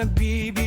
nagbibig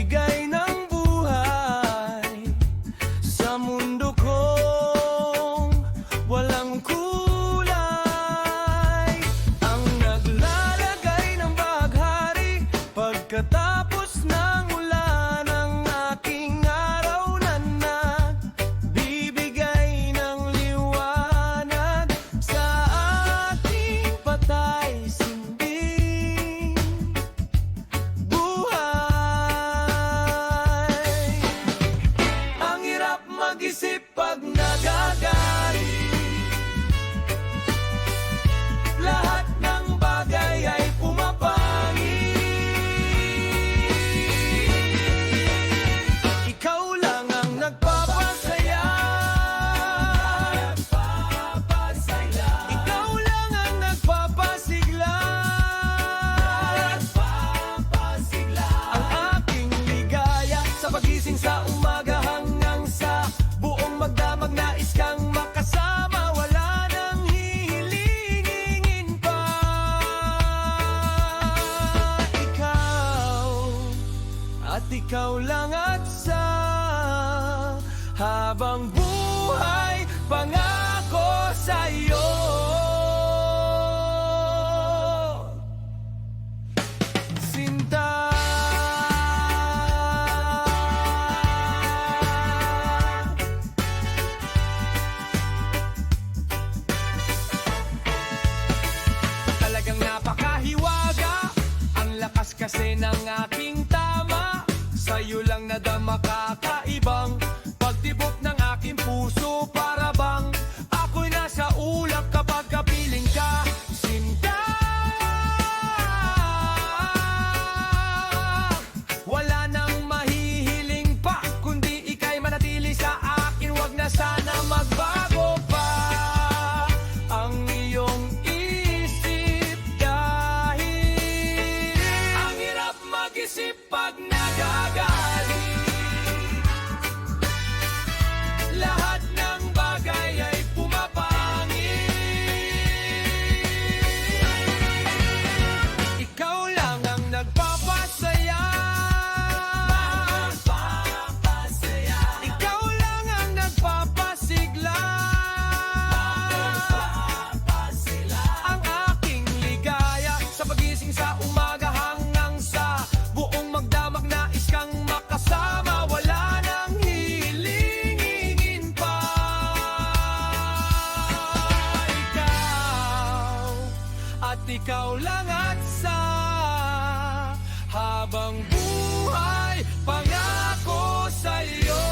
ikaw lang at sa habang buhay pangalan ibang Pagtibok ng aking puso para bang Ako'y nasa ulap kapag kapiling ka? Sinta! Wala nang mahihiling pa Kundi ika'y manatili sa akin. Huwag na sana magbago pa Ang iyong isip Dahil Ang hirap mag-isip pag nagagal ikaw lang at sa habang buhay pangako sa iyo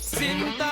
Sinta